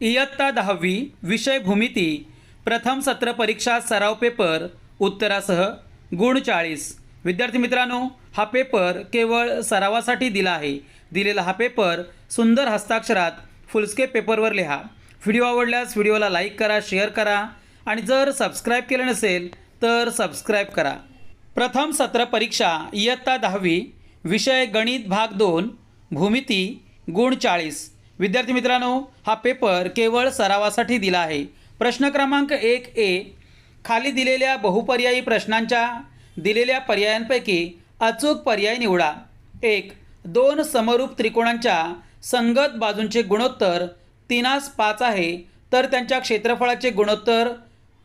इयत्ता दहावी विषय भूमिती प्रथम सत्र परीक्षा सराव पेपर उत्तरासह गुण चाळीस. विद्यार्थी मित्रांनो हा पेपर केवळ सरावासाठी दिला आहे. दिलेला हा पेपर सुंदर हस्ताक्षरात फुलस्केप पेपरवर लिहा. व्हिडिओ आवडल्यास व्हिडिओला लाईक करा शेअर करा आणि जर सबस्क्राईब केलं नसेल तर सबस्क्राईब करा. प्रथम सत्र परीक्षा इयत्ता दहावी विषय गणित भाग दोन भूमिती गुण चाळीस. विद्यार्थी मित्रांनो हा पेपर केवळ सरावासाठी दिला आहे. प्रश्न क्रमांक एक ए खाली दिलेल्या बहुपर्यायी प्रश्नांच्या दिलेल्या पर्यायांपैकी अचूक पर्याय निवडा. एक दोन समरूप त्रिकोणांच्या संगत बाजूंचे गुणोत्तर तीनास पाच आहे तर त्यांच्या क्षेत्रफळाचे गुणोत्तर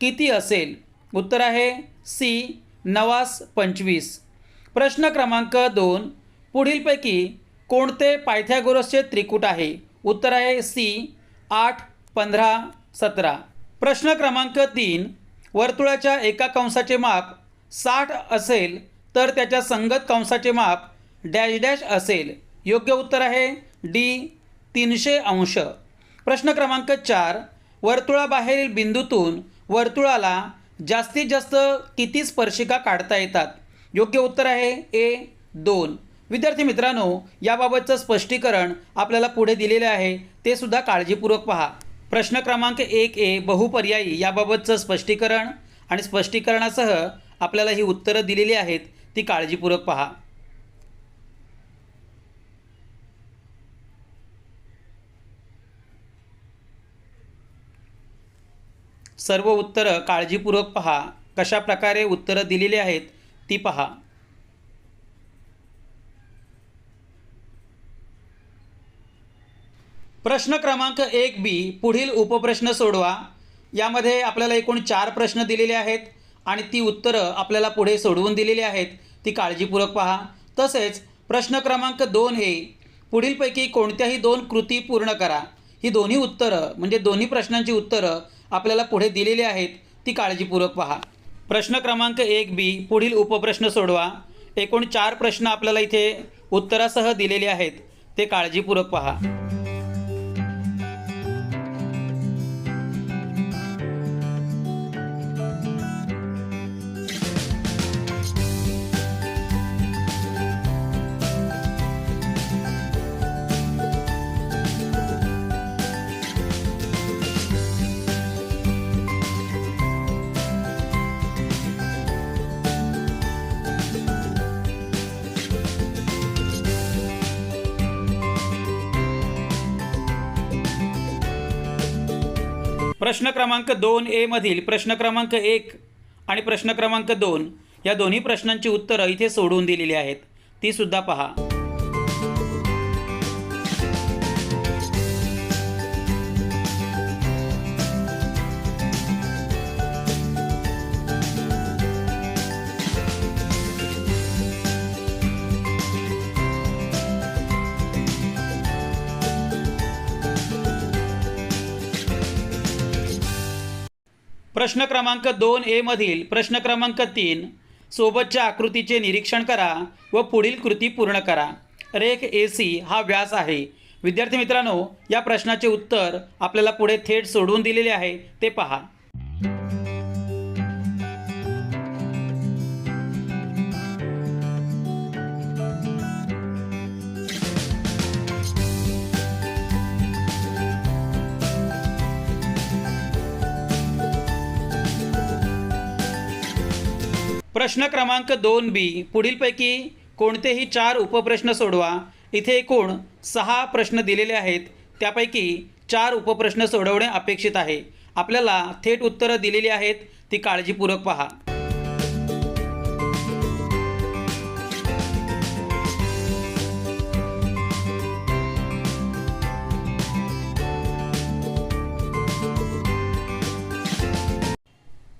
किती असेल? उत्तर आहे सी नवास पंचवीस. प्रश्न क्रमांक दोन पुढीलपैकी कोणते पायथ्यागोरसचे त्रिकूट आहे? उत्तर आहे सी आठ पंधरा सतरा. प्रश्न क्रमांक तीन वर्तुळाच्या एका कंसाचे माप साठ असेल तर त्याच्या संगत कंसाचे माप डॅश डॅश असेल. योग्य उत्तर आहे डी तीनशे अंश. प्रश्न क्रमांक चार वर्तुळाबाहेरील बिंदूतून वर्तुळाला जास्तीत जास्त किती स्पर्शिका काढता येतात? योग्य उत्तर आहे ए दोन. विद्यार्थी मित्रांनो याबाबतचं स्पष्टीकरण आपल्याला पुढे दिलेले आहे ते सुद्धा काळजीपूर्वक पहा. प्रश्न क्रमांक एक ए बहुपर्यायी याबाबतचं स्पष्टीकरण आणि स्पष्टीकरणासह आपल्याला ही उत्तरं दिलेली आहेत ती काळजीपूर्वक पहा. सर्व उत्तरं काळजीपूर्वक पहा. कशा प्रकारे उत्तरं दिलेली आहेत ती पहा. प्रश्न क्रमांक एक बी पुढील उपप्रश्न सोडवा. यामध्ये आपल्याला एकूण चार प्रश्न दिलेले आहेत आणि ती उत्तरं आपल्याला पुढे सोडवून दिलेली आहेत. ती काळजीपूर्वक पहा. तसेच प्रश्न क्रमांक दोन हे पुढीलपैकी कोणत्याही दोन कृती पूर्ण करा. ही दोन्ही उत्तरं म्हणजे दोन्ही प्रश्नांची उत्तरं आपल्याला पुढे दिलेली आहेत. ती काळजीपूर्वक पहा. प्रश्न क्रमांक एक बी पुढील उपप्रश्न सोडवा. एकूण चार प्रश्न आपल्याला इथे उत्तरासह दिलेले आहेत. ते काळजीपूर्वक पहा. प्रश्न क्रमांक दोन ए मधील प्रश्न क्रमांक एक आणि प्रश्न क्रमांक दोन या दोन्ही प्रश्नांची उत्तरं इथे सोडवून दिलेली आहेत. ती सुद्धा पहा. प्रश्न क्रमांक दोन ए मधील प्रश्न क्रमांक तीन सोबतच्या आकृतीचे निरीक्षण करा व पुढील कृती पूर्ण करा. रेख ए सी हा व्यास आहे. विद्यार्थी मित्रांनो या प्रश्नाचे उत्तर आपल्याला पुढे थेट सोडवून दिलेले आहे ते पहा. प्रश्न क्रमांक दोन बी. पुढीलपैकी कोणतेही चार उपप्रश्न सोडवा. इथे एकूण सहा प्रश्न दिलेले आहेत. त्यापैकी चार उपप्रश्न सोडवणे अपेक्षित आहे. आपल्याला थेट उत्तरं दिलेली आहेत. ती काळजीपूर्वक पहा.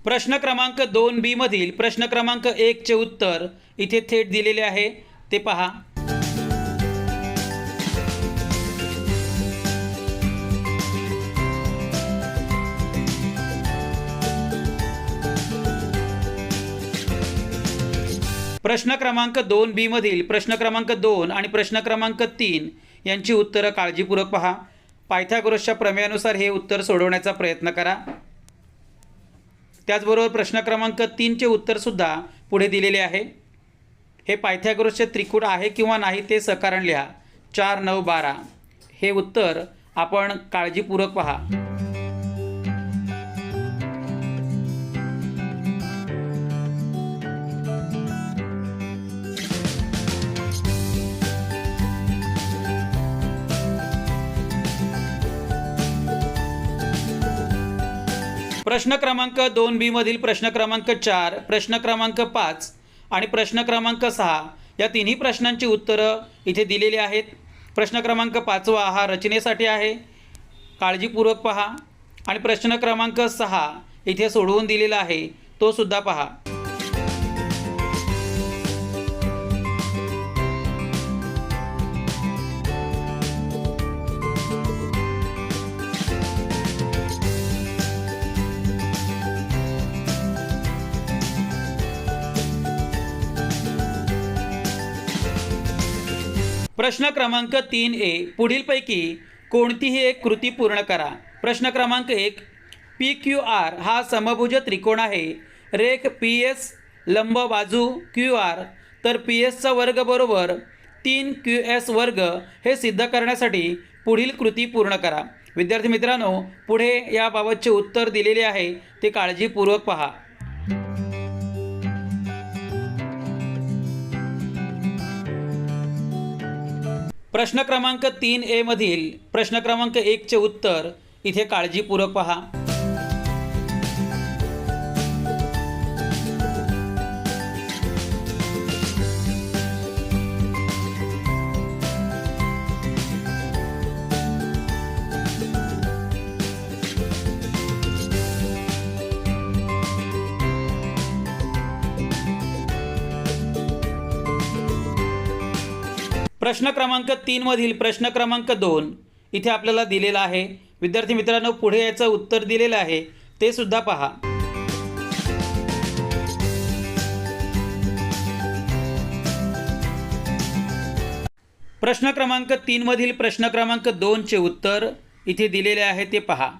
प्रश्न क्रमांक दोन बी मधील प्रश्न क्रमांक एकचे उत्तर इथे थेट दिलेले आहे. ते पहा. प्रश्न क्रमांक दोन बी मधील प्रश्न क्रमांक दोन आणि प्रश्न क्रमांक तीन यांची उत्तरं काळजीपूर्वक पहा. पायथागोरसच्या प्रमेयानुसार हे उत्तर सोडवण्याचा प्रयत्न करा. त्याचबरोबर प्रश्न क्रमांक तीनचे उत्तरसुद्धा पुढे दिलेले आहे. हे पायथ्यागोरसचे त्रिकूट आहे किंवा नाही ते सकारण लिहा. चार नऊ बारा. हे उत्तर आपण काळजीपूर्वक पहा. प्रश्न क्रमांक दोन बी मधील प्रश्न क्रमांक चार प्रश्न क्रमांक पाच आणि प्रश्न क्रमांक सहा या तिन्ही प्रश्नांची उत्तरं इथे दिलेली आहेत. प्रश्न क्रमांक पाचवा हा रचनेसाठी आहे. काळजीपूर्वक पहा. आणि प्रश्न क्रमांक सहा इथे सोडवून दिलेला आहे. तो सुद्धा पहा. प्रश्न क्रमांक तीन ए पुढीलपैकी कोणतीही एक कृती पूर्ण करा. प्रश्न क्रमांक एक पी क्यू आर हा समभुज त्रिकोण आहे. रेख पी एस लंब बाजू क्यू आर तर पी एसचा वर्ग बरोबर तीन क्यू एस वर्ग हे सिद्ध करण्यासाठी पुढील कृती पूर्ण करा. विद्यार्थी मित्रांनो पुढे याबाबतचे उत्तर दिलेले आहे ते काळजीपूर्वक पहा. प्रश्न क्रमांक तीन ए मधील प्रश्न क्रमांक एकचे उत्तर इथे काळजीपूर्वक पहा. प्रश्न क्रमांक तीनमधील प्रश्न क्रमांक दोन इथे आपल्याला दिलेला आहे. विद्यार्थी मित्रांनो पुढे याचं उत्तर दिलेलं आहे. ते सुद्धा पहा. प्रश्न क्रमांक तीनमधील प्रश्न क्रमांक दोनचे उत्तर इथे दिलेले आहे ते पहा.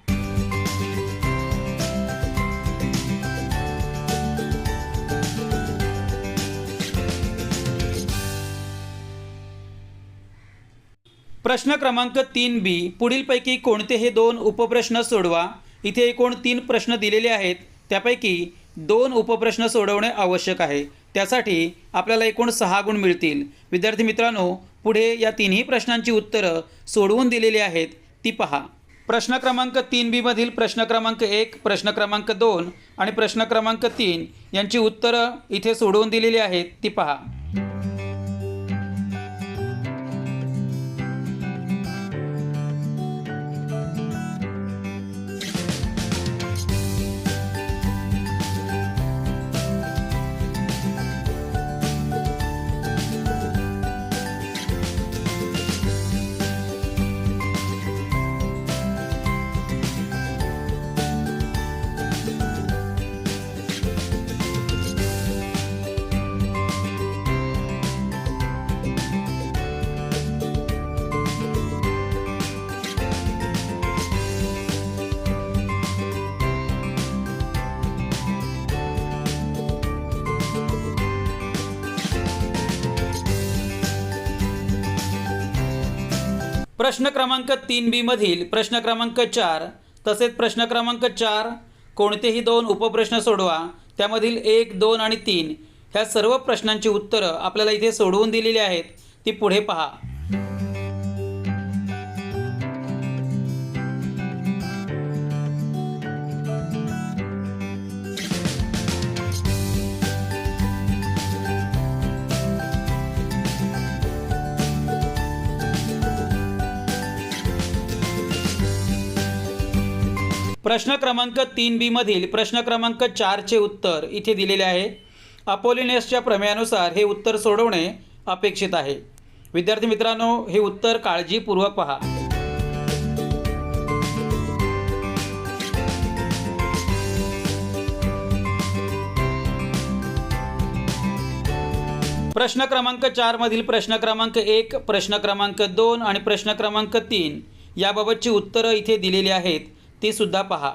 प्रश्न क्रमांक तीन बी. पुढीलपैकी कोणते हे दोन उपप्रश्न सोडवा? इथे एकूण तीन प्रश्न दिलेले आहेत. त्यापैकी दोन उपप्रश्न सोडवणे आवश्यक आहे. त्यासाठी आपल्याला एकूण सहा गुण मिळतील. विद्यार्थी मित्रांनो पुढे या तिन्ही प्रश्नांची उत्तरं सोडवून दिलेली आहेत. ती पहा. प्रश्न क्रमांक तीन बीमधील प्रश्न क्रमांक एक प्रश्न क्रमांक दोन आणि प्रश्न क्रमांक तीन यांची उत्तरं इथे सोडवून दिलेली आहेत. ती पहा. प्रश्न क्रमांक तीन बी मधील प्रश्न क्रमांक चार तसेच प्रश्न क्रमांक चार कोणतेही दोन उपप्रश्न सोडवा. त्यामधील एक दोन आणि तीन ह्या सर्व प्रश्नांची उत्तरं आपल्याला इथे सोडवून दिलेली आहेत. ती पुढे पहा. प्रश्न क्रमांक तीन बी मधील प्रश्न क्रमांक चारचे उत्तर इथे दिलेले आहे. अपोलिनेसच्या प्रमेयानुसार हे उत्तर सोडवणे अपेक्षित आहे. विद्यार्थी मित्रांनो हे उत्तर काळजीपूर्वक पहा. प्रश्न क्रमांक चार मधील प्रश्न क्रमांक एक प्रश्न क्रमांक दोन आणि प्रश्न क्रमांक तीन याबाबतची उत्तरं इथे दिलेली आहेत. ती सुद्धा पहा.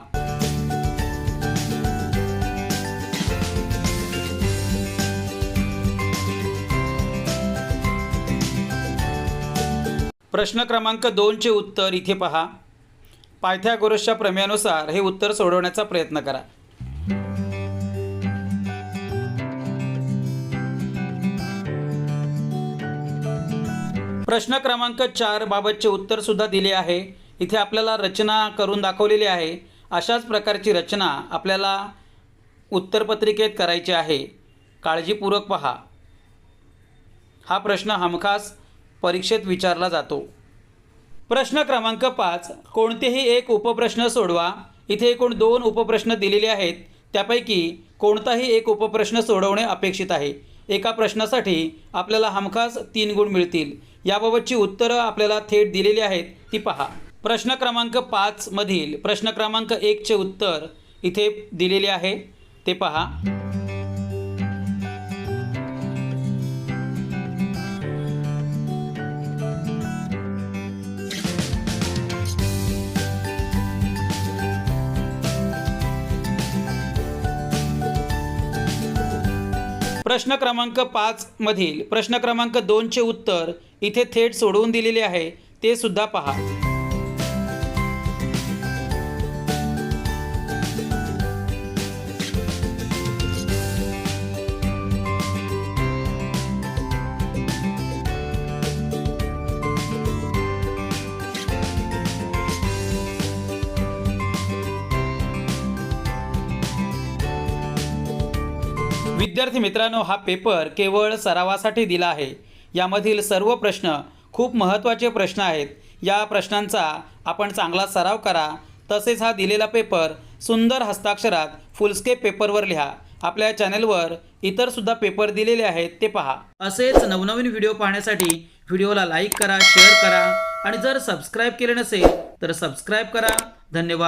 प्रश्न क्रमांक दोनचे उत्तर इथे पहा. पायथ्यागोरसच्या प्रमेयानुसार हे उत्तर सोडवण्याचा प्रयत्न करा. प्रश्न क्रमांक चार बाबतचे उत्तर सुद्धा दिले आहे. इथे आपल्याला रचना करून दाखवलेली आहे. अशाच प्रकारची रचना आपल्याला उत्तरपत्रिकेत करायची आहे. काळजीपूर्वक पहा. हा प्रश्न हमखास परीक्षेत विचारला जातो. प्रश्न क्रमांक पाच कोणतेही एक उपप्रश्न सोडवा. इथे एकूण दोन उपप्रश्न दिलेले आहेत. त्यापैकी कोणताही एक उपप्रश्न सोडवणे अपेक्षित आहे. एका प्रश्नासाठी आपल्याला हमखास तीन गुण मिळतील. याबाबतची उत्तरं आपल्याला थेट दिलेली आहेत. ती पहा. प्रश्न क्रमांक पाचमधील प्रश्न क्रमांक एकचे उत्तर इथे दिलेले आहे. ते पहा. प्रश्न क्रमांक पाच मधील प्रश्न क्रमांक दोनचे उत्तर इथे थेट सोडवून दिलेले आहे. ते सुद्धा पहा. विद्यार्थी मित्रांनो हा पेपर केवळ सरावासाठी दिला आहे. यामधील सर्व प्रश्न खूप महत्त्वाचे प्रश्न आहेत. या प्रश्नांचा आपण चांगला सराव करा. तसेच हा दिलेला पेपर सुंदर हस्ताक्षरात फुलस्केप पेपरवर लिहा. आपल्या चॅनेलवर इतरसुद्धा पेपर दिलेले आहेत ते पहा. असेच नवनवीन व्हिडिओ पाहण्यासाठी व्हिडिओला लाईक करा शेअर करा. आणि जर सबस्क्राईब केले नसेल तर सबस्क्राईब करा. धन्यवाद.